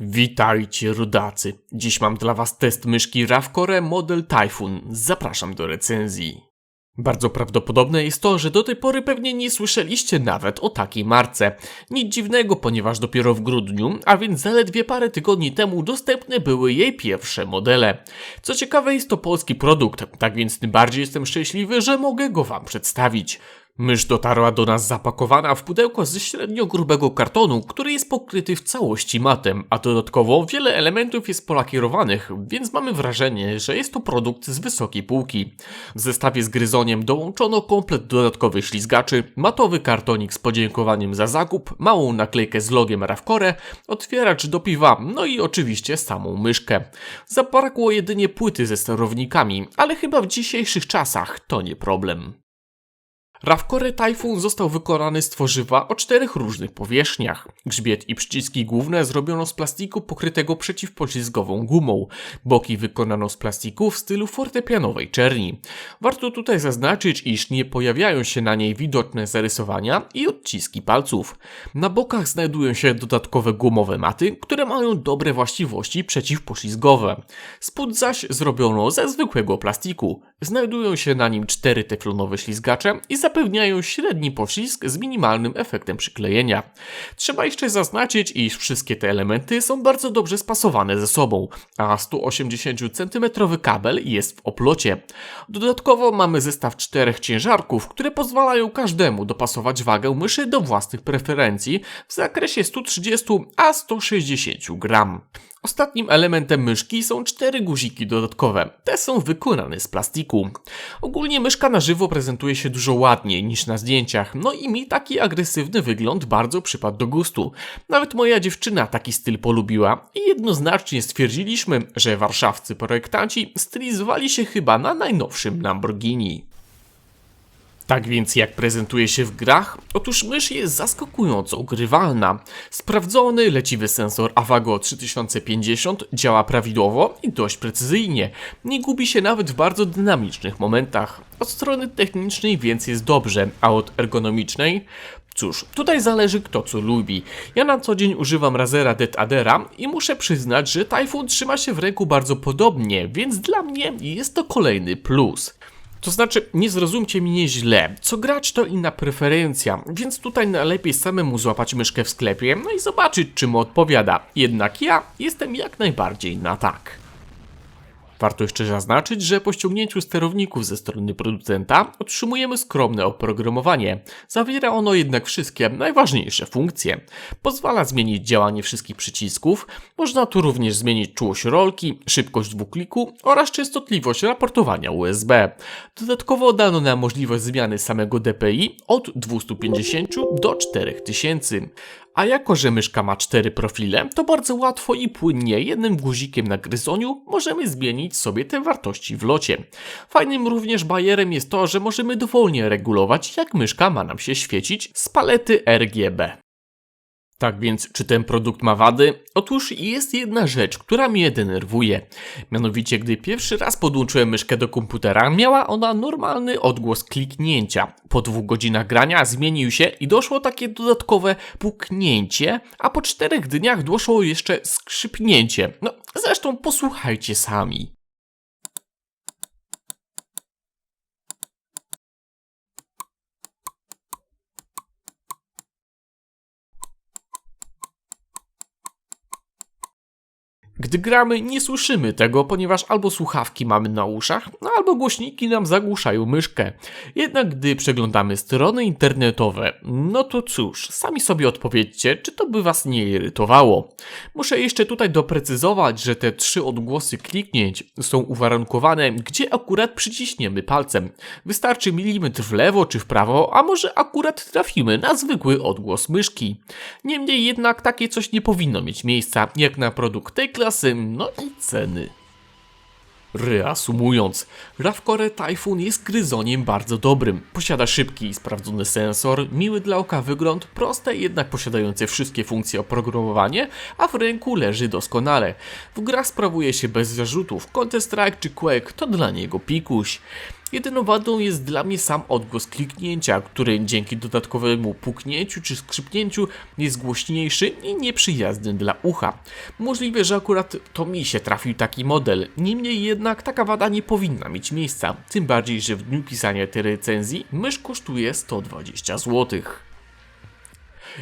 Witajcie rodacy. Dziś mam dla was test myszki Ravcore Model Typhoon. Zapraszam do recenzji. Bardzo prawdopodobne jest to, że do tej pory pewnie nie słyszeliście nawet o takiej marce. Nic dziwnego, ponieważ dopiero w grudniu, a więc zaledwie parę tygodni temu dostępne były jej pierwsze modele. Co ciekawe jest to polski produkt, tak więc tym bardziej jestem szczęśliwy, że mogę go wam przedstawić. Mysz dotarła do nas zapakowana w pudełko ze średnio grubego kartonu, który jest pokryty w całości matem, a dodatkowo wiele elementów jest polakierowanych, więc mamy wrażenie, że jest to produkt z wysokiej półki. W zestawie z gryzoniem dołączono komplet dodatkowych ślizgaczy, matowy kartonik z podziękowaniem za zakup, małą naklejkę z logiem Ravcore, otwieracz do piwa, no i oczywiście samą myszkę. Zabrakło jedynie płyty ze sterownikami, ale chyba w dzisiejszych czasach to nie problem. Ravcore Typhoon został wykonany z tworzywa o czterech różnych powierzchniach. Grzbiet i przyciski główne zrobiono z plastiku pokrytego przeciwpoślizgową gumą. Boki wykonano z plastiku w stylu fortepianowej czerni. Warto tutaj zaznaczyć, iż nie pojawiają się na niej widoczne zarysowania i odciski palców. Na bokach znajdują się dodatkowe gumowe maty, które mają dobre właściwości przeciwpoślizgowe. Spód zaś zrobiono ze zwykłego plastiku. Znajdują się na nim cztery teflonowe ślizgacze i zapewniają średni poślizg z minimalnym efektem przyklejenia. Trzeba jeszcze zaznaczyć, iż wszystkie te elementy są bardzo dobrze spasowane ze sobą, a 180 cm kabel jest w oplocie. Dodatkowo mamy zestaw czterech ciężarków, które pozwalają każdemu dopasować wagę myszy do własnych preferencji w zakresie 130 a 160 gram. Ostatnim elementem myszki są cztery guziki dodatkowe. Te są wykonane z plastiku. Ogólnie myszka na żywo prezentuje się dużo ładniej niż na zdjęciach, no i mi taki agresywny wygląd bardzo przypadł do gustu. Nawet moja dziewczyna taki styl polubiła i jednoznacznie stwierdziliśmy, że warszawscy projektanci stylizowali się chyba na najnowszym Lamborghini. Tak więc jak prezentuje się w grach? Otóż mysz jest zaskakująco ugrywalna. Sprawdzony, leciwy sensor Avago 3050 działa prawidłowo i dość precyzyjnie. Nie gubi się nawet w bardzo dynamicznych momentach. Od strony technicznej więc jest dobrze, a od ergonomicznej Cóż, tutaj zależy kto co lubi. Ja na co dzień używam Razera Dead Adera i muszę przyznać, że Typhoon trzyma się w ręku bardzo podobnie, więc dla mnie jest to kolejny plus. To znaczy, nie zrozumcie mnie źle, co gracz to inna preferencja, więc tutaj najlepiej samemu złapać myszkę w sklepie, no i zobaczyć czy mu odpowiada. Jednak ja jestem jak najbardziej na tak. Warto jeszcze zaznaczyć, że po ściągnięciu sterowników ze strony producenta otrzymujemy skromne oprogramowanie. Zawiera ono jednak wszystkie najważniejsze funkcje. Pozwala zmienić działanie wszystkich przycisków, można tu również zmienić czułość rolki, szybkość dwukliku oraz częstotliwość raportowania USB. Dodatkowo dano nam możliwość zmiany samego DPI od 250 do 4000. A jako, że myszka ma cztery profile, to bardzo łatwo i płynnie jednym guzikiem na gryzoniu możemy zmienić sobie te wartości w locie. Fajnym również bajerem jest to, że możemy dowolnie regulować jak myszka ma nam się świecić z palety RGB. Tak więc, czy ten produkt ma wady? Otóż jest jedna rzecz, która mnie denerwuje. Mianowicie, gdy pierwszy raz podłączyłem myszkę do komputera, miała ona normalny odgłos kliknięcia. Po dwóch godzinach grania zmienił się i doszło takie dodatkowe puknięcie, a po czterech dniach doszło jeszcze skrzypnięcie. No, zresztą posłuchajcie sami. Gdy gramy, nie słyszymy tego, ponieważ albo słuchawki mamy na uszach, no albo głośniki nam zagłuszają myszkę. Jednak gdy przeglądamy strony internetowe, no to cóż, sami sobie odpowiedzcie, czy to by Was nie irytowało. Muszę jeszcze tutaj doprecyzować, że te trzy odgłosy kliknięć są uwarunkowane, gdzie akurat przyciśniemy palcem. Wystarczy milimetr w lewo czy w prawo, a może akurat trafimy na zwykły odgłos myszki. Niemniej jednak takie coś nie powinno mieć miejsca, jak na produkt tej klasy no i ceny. Reasumując, Ravcore Typhoon jest gryzoniem bardzo dobrym. Posiada szybki i sprawdzony sensor, miły dla oka wygląd, proste jednak posiadające wszystkie funkcje oprogramowanie, a w ręku leży doskonale. W grach sprawuje się bez zarzutów, Counter-Strike czy Quake to dla niego pikuś. Jedyną wadą jest dla mnie sam odgłos kliknięcia, który dzięki dodatkowemu puknięciu czy skrzypnięciu jest głośniejszy i nieprzyjazny dla ucha. Możliwe, że akurat to mi się trafił taki model, niemniej jednak taka wada nie powinna mieć miejsca, tym bardziej, że w dniu pisania tej recenzji mysz kosztuje 120 złotych.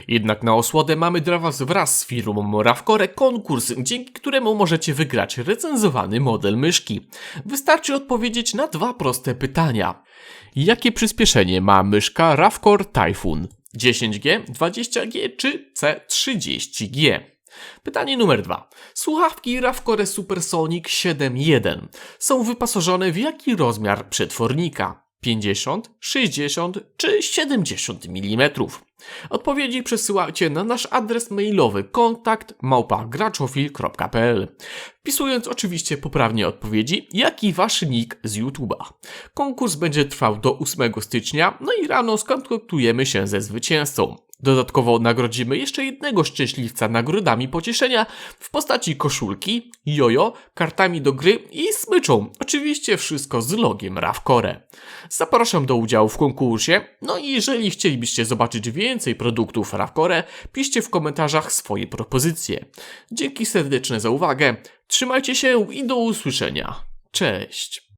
Jednak na osłodę mamy dla Was wraz z firmą Ravcore konkurs, dzięki któremu możecie wygrać recenzowany model myszki. Wystarczy odpowiedzieć na dwa proste pytania. Jakie przyspieszenie ma myszka Ravcore Typhoon? 10G, 20G czy C30G? Pytanie numer dwa. Słuchawki Ravcore Supersonic 7.1 są wyposażone w jaki rozmiar przetwornika? 50, 60 czy 70 mm. Odpowiedzi przesyłajcie na nasz adres mailowy kontakt małpagraczofil.pl wpisując oczywiście poprawnie odpowiedzi, jak i wasz nick z YouTube'a. Konkurs będzie trwał do 8 stycznia, no i rano skontaktujemy się ze zwycięzcą. Dodatkowo nagrodzimy jeszcze jednego szczęśliwca nagrodami pocieszenia w postaci koszulki, jojo, kartami do gry i smyczą. Oczywiście wszystko z logiem Ravcore. Zapraszam do udziału w konkursie. No i jeżeli chcielibyście zobaczyć więcej produktów Ravcore, piszcie w komentarzach swoje propozycje. Dzięki serdeczne za uwagę. Trzymajcie się i do usłyszenia. Cześć.